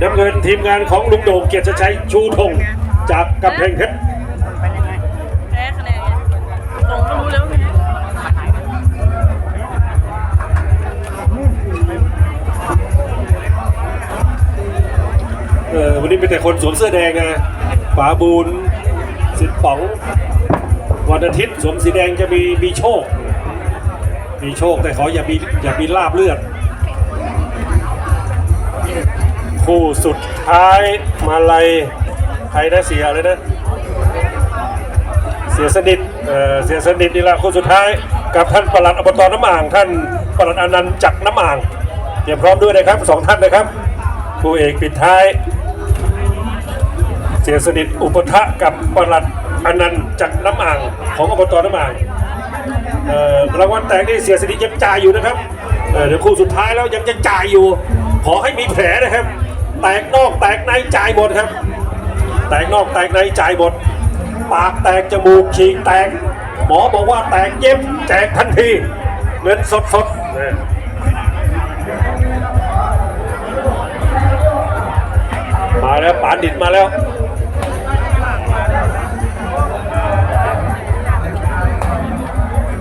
น้ำเงินทีมงานของลุงโด่งเกียรติชัยชูธงจากกำแพงเพชรเป็นยังไงแพ้คะแนนไงส่งก็รู้แล้วไงเออวันนี้เป็นแต่คนสวมเสื้อแดงนะป๋าบูนสิทธิ์ป๋อง วันอาทิตย์สวมสีแดงจะมีมีโชค มีโชคแต่ขออย่ามีอย่ามีลาบเลือด คู่สุดท้ายมาลัยใครนะเสียเลยนะเสียสนิทเอ่อเสียสนิทนี่แหละคู่สุดท้ายกับท่านประหลัดอบตน้ำอ่าง ท่านประหลัดอนันต์จักน้ำอ่างเตรียมพร้อมด้วยนะครับสองท่านนะครับคู่เอกปิดท้าย เสียสนิทอุปทะกับประหลัดอนันต์จักน้ำอ่างของอบตน้ำอ่างเอ่อรางวัลแตกนี่เสียสนิทยังจ่ายอยู่นะครับเอ่อเดี๋ยวคู่สุดท้ายแล้วยังจะจ่ายอยู่ ขอให้มีแผลนะครับ แตกนอกแตกในจ่ายหมดครับ แตกนอกแตกในจ่ายหมด ปากแตกจมูกฉีกแตก หมอบอกว่าแตกเย็บแจกทันทีเงินสดสดมาแล้วปานดิดมาแล้ว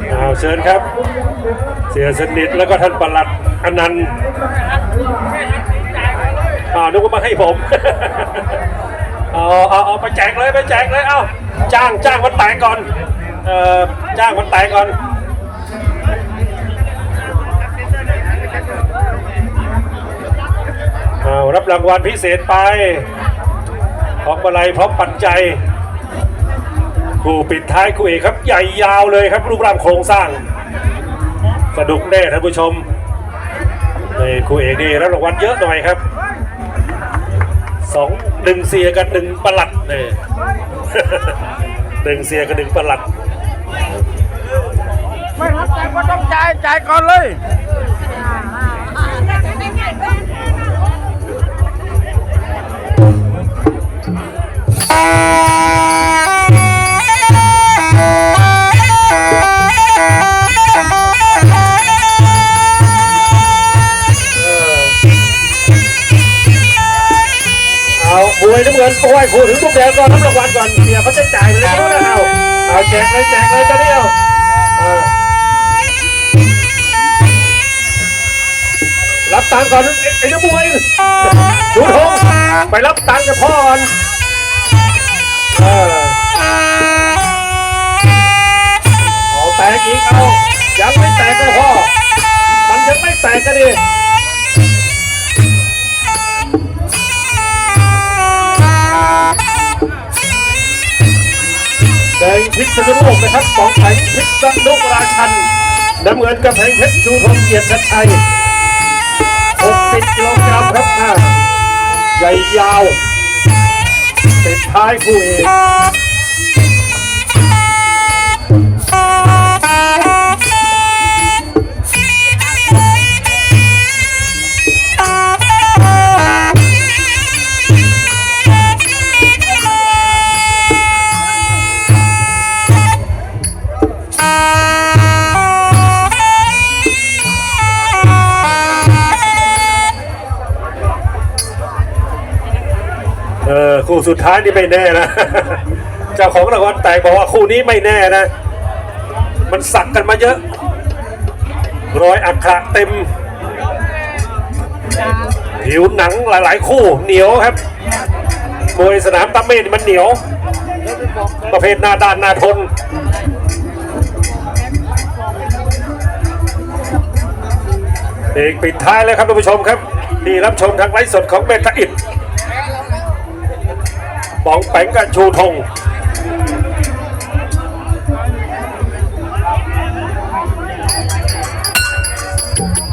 เอาเชิญครับ เสียสนิทแล้วก็ท่านประหลัดอนันต์ อ่านึกว่ามาให้ผม เอาเอาเอาไปแจกเลยไปแจกเลยเอาจ้างจ้างมันแตกก่อนเอ่อจ้างมันแตกก่อนเอารับรางวัลพิเศษไปพร้อมอะไรพร้อมปัจจัยคู่ปิดท้ายคู่เอกครับใหญ่ยาวเลยครับรูปร่างโครงสร้างสนุกแน่ท่านผู้ชมในคู่เอกนี่รับรางวัลเยอะหน่อยครับ สองหนึ่งเสียกับหนึ่งประหลัดเนี่ยหนึ่งเสียกับหนึ่งประหลัด ไม่รับจ่ายก็ต้องจ่ายจ่ายก่อนเลยเอา มวยน้ำเงินโอ้ยพูดถึงมุกแดงก่อนรับรางวัลก่อนเสียเขาจะจ่ายไปแล้วนะเอาเอาแจกเลยแจกเลยตอนนี้เอาเออรับตังค์ก่อนไอ้ไอ้นักมวยดูทงไปรับตังค์กับพ่อก่อนเออเอาแตกอีกเอายังไม่แตกเลยพ่อมันยังไม่แตกกันดิ ดงพิษณุโลกนะครับสองแผงพิษณุราชันน้ำเงินกับแผงเพชรชูทงเกียรติชัดชัย60กิโลกรัมครับอ่าใหญ่ยาว เป็นท้ายคู่เอก เออคู่สุดท้ายนี่ไม่แน่นะเจ้าของรางวัลแตกบอกว่าคู่นี้ไม่แน่นะ มันสักกันมาเยอะ รอยอักขระเต็มผิวหนังหลาย ๆ คู่เหนียวครับมวยสนามตะเมนมันเหนียว ประเภทหน้าด้านหน้าทนเอกปิดท้ายแล้วครับท่านผู้ชมครับที่รับชมทางไลฟ์สดของเบทาอิด บองแปงกับชูธง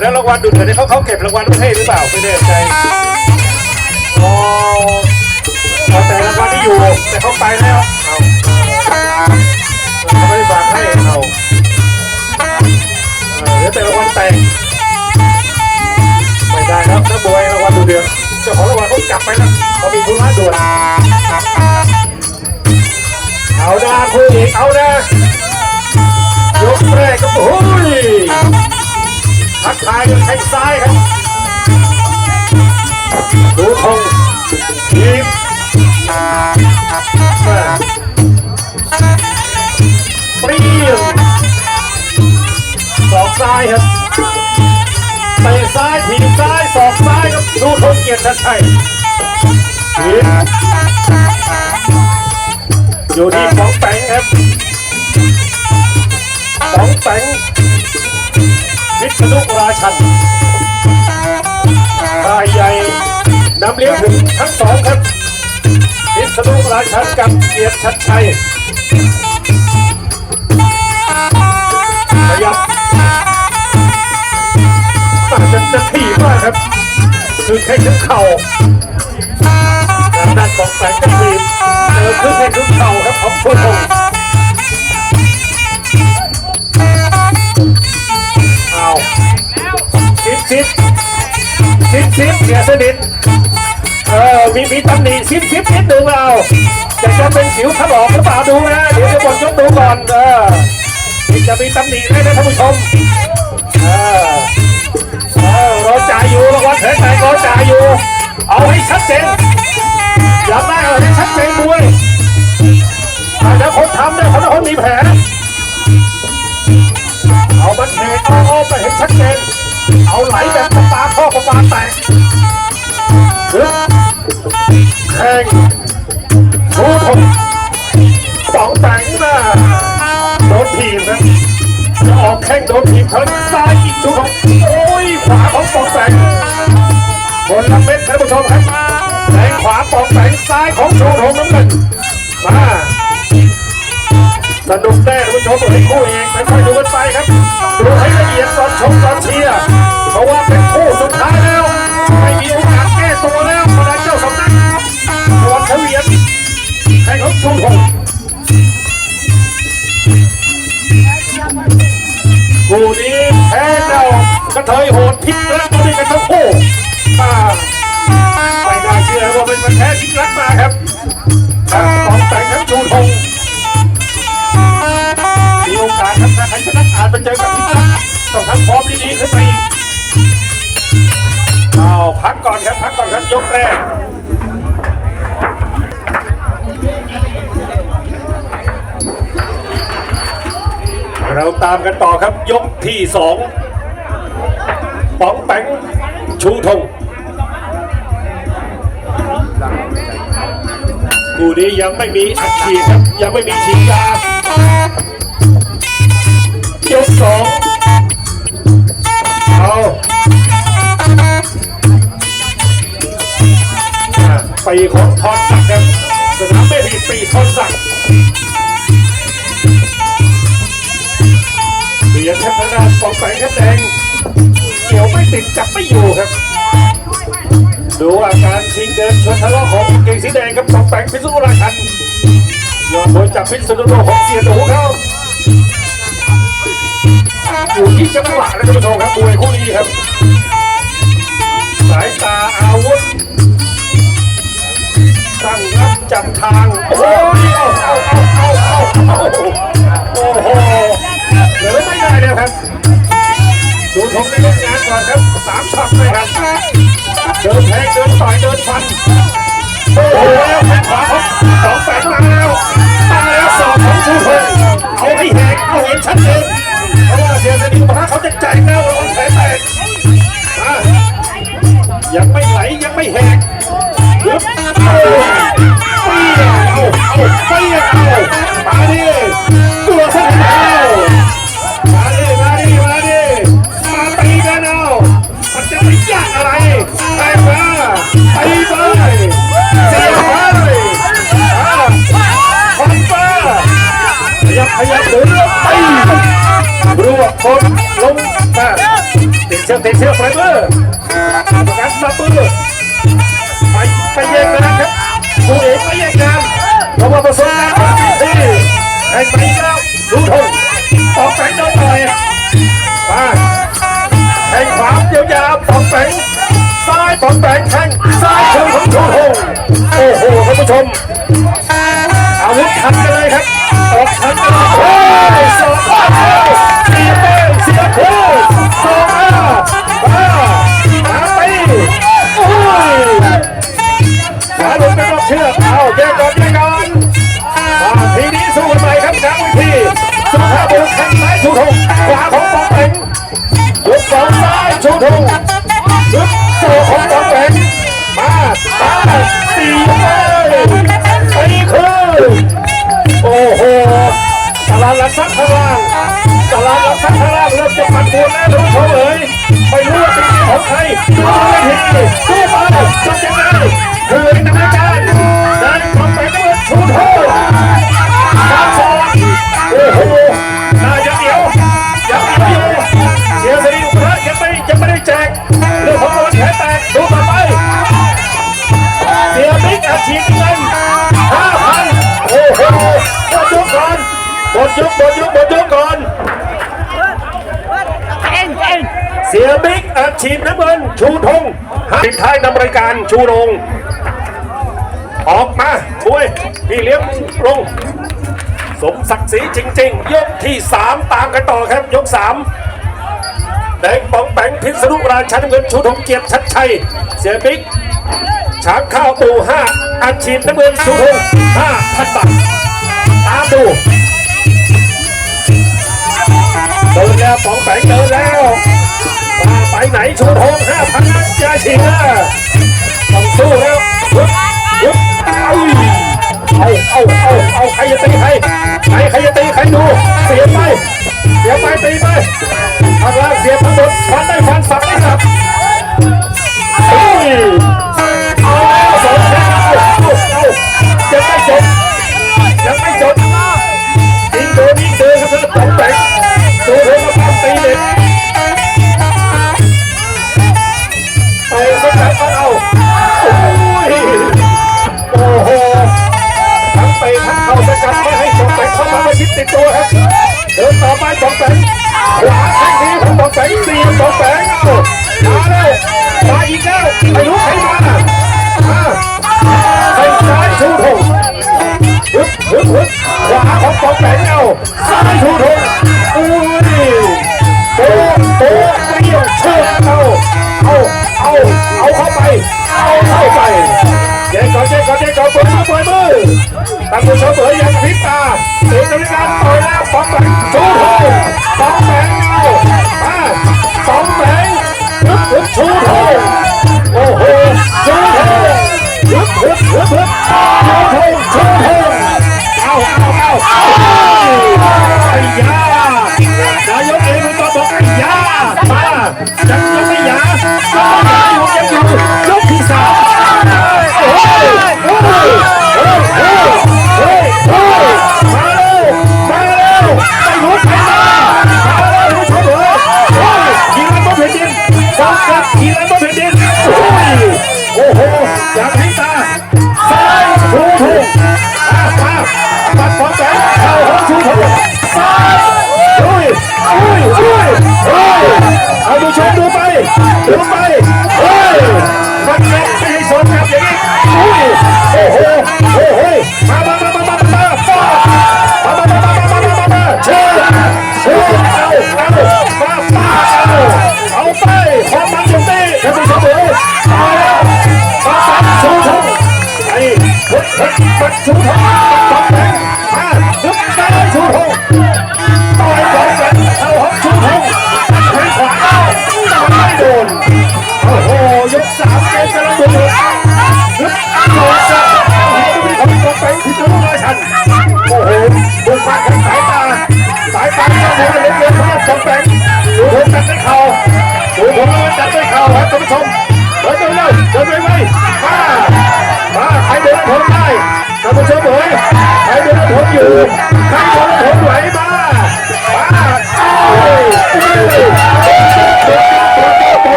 แล้วรางวัลดูเถอะนี่เขาเขาเก็บรางวัลประเทหรือเปล่าไม่แน่ใจอ๋อเอแต่รางวัลที่อยู่ แต่เขาไปแล้วเอาเขาไม่ได้ฝากให้เอาเดี๋ยวแต่รางวัลแต่งไม่ได้ครับนักมวยรางวัลดูเดือด เจ้าของรางวัลเขากลับไปแล้วเขามีธุระด่วนเอาดาคู่อีกเอานะยกแรกก็โอ้ยทักทายด้วยแข้งซ้ายครับดูทงทีมเปรี้ยวสอกซ้ายครับ ครับดูทงเกียรติชัดชัยทีมอยู่ที่ของแปงครับของแปงวิษณุราชันรายใหญ่นำเลี้ยงถึงทั้งสองครับพิษณุราชันกับเกียรติชัดชัย คือแค่ถึงเข่าด้านของแสงกระสีเจอคือแค่ถึงเข่าครับของชวนพงเอาสิบสิบซิปซิปเสียสนิทเออมีมีตำหนิซิปซิปนิดหนึ่งเราจะจะเป็นสิวถลอกหรือเปล่าดูนะเดี๋ยวจะบนยกดูก่อนเออจะมีตำหนิให้นะท่านผู้ชม อจ่ายอยู่รางวัลแผลแตกเราจ่ายอยู่ เอาให้ชัดเจนอยากได้เอาให้ชัดเจนด้วยถ้าจจะคนทำเนี่ยเขาจะคนมีแผลเอามันแหกเอาเอาไปเห็นชัดเจนเอาไหลแบบประปาท่อประปาแตกแข่งชูทงสองแตงมาโดนทีมนะจะออกแข้งโดนทีมทั้งซ้ายอีกชูท ชมครับแทงขวาปองแตงซ้ายของชูทงน้ำเงินมาสนุกแน่ท่านผู้ชมให้คู่เองค่อยๆดูกันไปครับดูให้ละเอียดก่อนชมก่อนเชียร์เพราะว่าเป็นคู่สุดท้ายแล้ว ไม่มีโอกาสแก้ตัวแล้วพลังเจ้าสำนักตวนเฉวียนให้เขาชูทงคู่นี้แพ้เจ้ากระเทยโหดพิษรักด้วยกันทั้งคู่ แพ้พิษรักมาครับทั้งสองแต่งทั้งชูทงมีโอกาสครับถ้าใครชนะอาจไปเจอกับพิษรักต้องทำฟอร์มดีๆขึ้นไปอีกเอาพักก่อนครับพักก่อนครับยกแรกเราตามกันต่อครับยกที่สองป๋องแปงชูธง คู่นี้ยังไม่มีอัดฉีดครับยังไม่มีฉีดยายกสองเอาปีของพรศักดิ์ครับสนามไม่ผิดปีพรศักดิ์เบียดครับทางด้านปองแปงครับแดงเกี่ยวไม่ติดจับไม่อยู่ครับ ดูอาการชิงเดินชนทะเลาะของเก่งสีแดงครับปองแปงพิษณุราชันยอดโดยจับพิษณุโลกของเสียหนูเขาอยู่ที่จังหวะนะท่านผู้ชมครับมวยคู่นี้ครับ สายตาอาวุธตั้งรับจับทางโอ้ยเอาเอาเอาเอาเอาเอาโอ้โหเหลือไม่ได้เลยครับดูทงได้เล่นงานก่อนครับสามช็อตเลยครับ ขยับขยับหมุนไปรัวคนลงมาติดเชือกติดเชือกไปเลยประกันมาปื้อ ชูลง ออกมาช่วย พี่เลี้ยงลง สมศักดิ์ศรีจริง ๆ ยกที่ 3 ตามกันต่อครับ ยก 3 แดงปองแปงพิษณุราชันเงินชูธงเกียรติชัดชัย เสียบิ๊กช้างข้าวปูห้าอัดฉีดน้ำเงินชูธงห้าพันบาทตามดูเดินแล้วปองแปงเดินแล้วไปไหนชูธงห้าพันนัดยาฉีดนะ สู้แล้วยุบยุบเอ้าเอ้าเอ้าเอ้าใครจะตีใครใครใครจะตีใครดูเสียไปเสียไปตีไปอำลาเสียทั้งหมดฟันได้ฟันสับได้สับตีเอาแล้วสองแขน เข้าไปเจ๊ขอเจ๊ขอเจ๊ขอปล่อยมือปล่อยมือตั้งมือชกเผยยังพลิกตาตีตรงนี้การต่อยแล้วสองแบงชูเลยสองแบงเอามาสองแบงยึดยึดชูเลยโอ้โหชูเลยยึดยึดยึดยึดชูเลยชูเลยเอาเอาเอา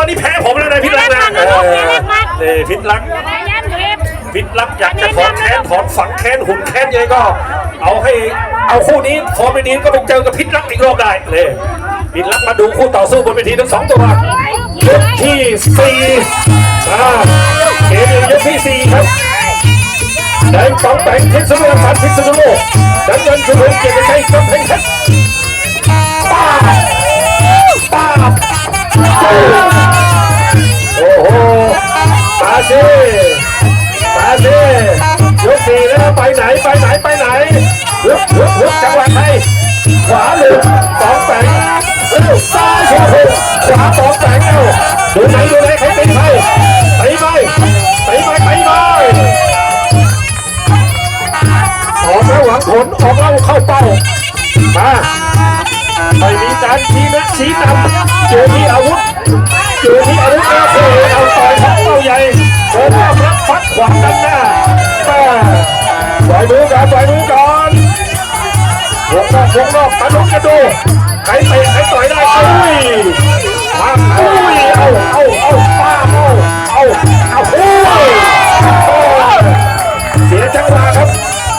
อนนี่แพ้ผมแล้วนะพิษรักนะเออนี่พิษรัก พิษรักอยากจะถอนแค้นถอนฝังแค้นหุ่นแค้นยังไงก็ เอาให้เอาคู่นี้พอไม่ดีก็ไปเจอกับพิษรักอีกรอบได้เลยพิษรักมาดูคู่ต่อสู้บนเวทีทั้งสองตัวยกที่สี่อ่าเกมยกที่สี่ครับแดงสองแบงทิศสุโลกสามพิศสุโลกดังเงินสุโลกเกียรติชัยกำแเพชร สิมาสิยกสี่แล้วไปไหนไปไหนไปไหนลุกลุกลุกจังหวะไทยขวาหลุดสองแปงเอ้าซ้ายขวาหลุขวาสองแปงเอ้าดูไหนดูไหนใครตีใครไปไปไปไปตีไปออกแล้วหวังผลออกแล้วเข้าเป้ามาไม่มีการชี้นะชี้นำเจอที่อาวุธเจอที่อาวุธแล้วโอ้เอาต่อยเข้าเป้าใหญ่ ดินหน้ารับฟัดขวางด้านหน้ามาปล่อยมือก่อนปล่อยมือก่อนวงนอกวงนอกตะลุกกระโดดใครเตะใครต่อยได้อุ้ยมาอุ้ยเอาเอาเอาป้าเอาเอาเอาอุ้ยเสียจังหวะครับ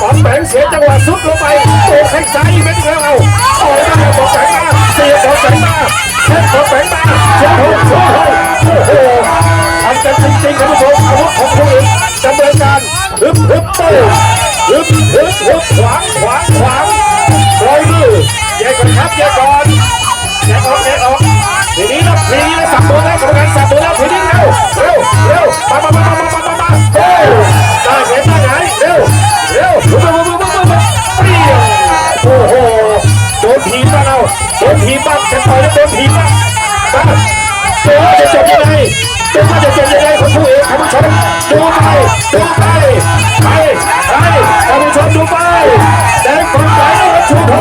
ปอมแบงเสียจังหวะซุดลงไปโอ้แข้งซ้ายอีกเม็ดแล้วเอาต่อยมาปอมแบงมาเสียปอมแบงมาเช็ดปอมแบงมาเช็ดโอ้โหโอ้โหทำกัน จริงๆท่านผู้ชมอาวุธของผู้อื่นดำเนินการฮึบฮึบโต้ฮึบฮึบฮึบขวางขวางขวางปล่อยมือแยกก่อนครับแยกก่อนแยกออกแยกออกทีนี้นะทีนี้นะสับมือแล้วกรรมการสับมือแล้วทีนี้เร็วเร็วเร็วมามามามามามามาโอ้ได้เห็นได้ไงเร็วเร็วบึ้มบึ้มบึ้มบึ้มบึ้มเปรี้ยงโอ้โหโดนทีบ้างเอาโดนทีบ้างจะต่อยแล้วโดนทีบ้าง ชมดูไปดูไปไปไปท่านผู้ชมดูไปแดงคนไหนวัชูธง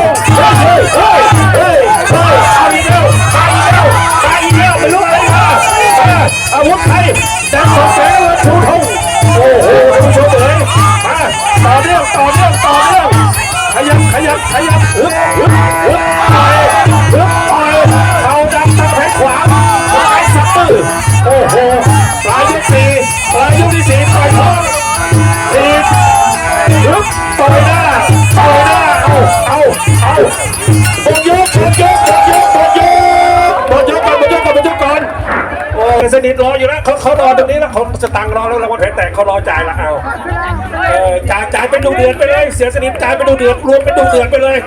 เออจ่ายจ่ายเป็นดูเดือดไปเลย เสียสนิทจ่ายเป็นดูเดือดรวมเป็นดูเดือดไปเลย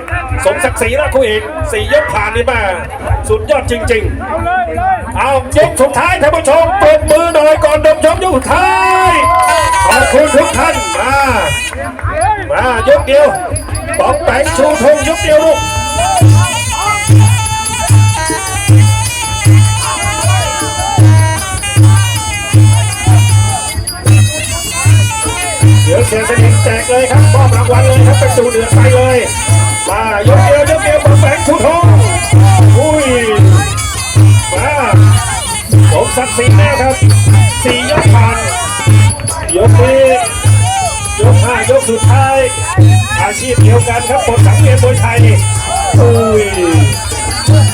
สมศักดิ์ศรีแล้วคู่เอกสี่ยกผ่านนี่มาสุดยอดจริง ๆ เอายกสุดท้ายท่านผู้ชมปรบมือหน่อยก่อนดมชมยกสุดท้ายขอบคุณทุกท่านมามายกเดียวปองแปงชูธงยกเดียวลูก ดี๋ยวเสียสนิทแจกเลยครับมอบรางวัลเลยครับเป็นตูเดือดไปเลยมายกเดียวยกเดียวปองแปงชูธงอุ้ยมาผมศักดิ์ศรีแน่ครับสี่ยกผ่านยกนี้ยกห้ายกสุดท้าย อาชีพเดียวกันครับผมสังเวียนมวยไทยอุ้ย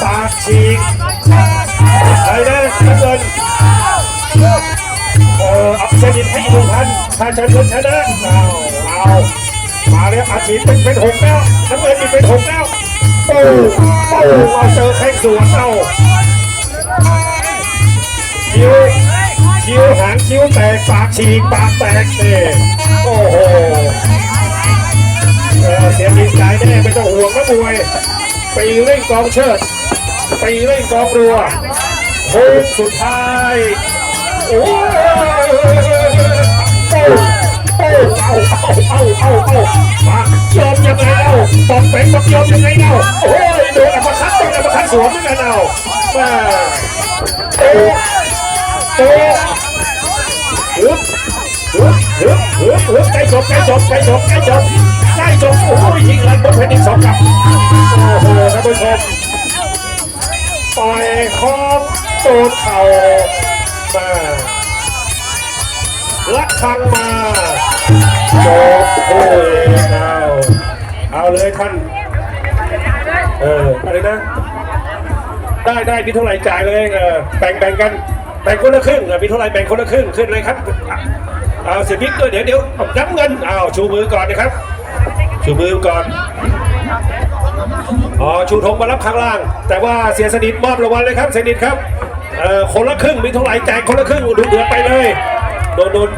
ปากฉีกใครนะน้ำเงินเออเอาเครดิตให้อีกหนึ่ งพันถ้าชนชนะเอาเอามาแล้วอาชีพเป็นเป็นหกแล้วน้ำเงินอีกเป็นหกแล้วปูปูเอาเจอแข้งสวนเอาคิ้วคิ้วหางคิ้วแตกปากฉีกปากแตกเนี่ยโอ้โหเสียดีใจแน่ไม่ต้องห่วงนะมวยปีเร่งกองเชิดปีเร่งกองรัวโค้งสุดท้ายโอ้ย เอาเอาเอาเอาเอาเอามายอมยังไงเอาปองเป็นต้องยอมยังไงเอาโอ้ยโดนอัปคัตโดนอัปคัตสวนเหมือนกันเอามาโตโตฮึบฮึบฮึบฮึบฮึบใกล้จบใกล้จบใกล้จบใกล้จบใกล้จบโอ้ยยิงลันบนแผ่นดินสองกับโอ้โหท่านผู้ชมต่อยคอบโดนเข่ามา ลักคังมาจบโอ้ยเอาเอาเลยท่านเอออะไรนะ ได้ได้มีเท่าไหร่จ่ายเลยเออแบ่งแบ่งกันแบ่งคนละครึ่งเออมีเท่าไหร่แบ่งคนละครึ่งขึ้นเลยครับเอาเสียบิ๊กด้วยเดี๋ยวเดี๋ยวน้ำเงินเอาชูมือก่อนนะครับ ชูมือก่อนอ๋อชูธงมารับข้างล่าง แต่ว่าเสียสนิทมอบรางวัลเลยครับเสียสนิทครับเออคนละครึ่งมีเท่าไหร่แจกคนละครึ่งดูเดือดไปเลยโดนโดน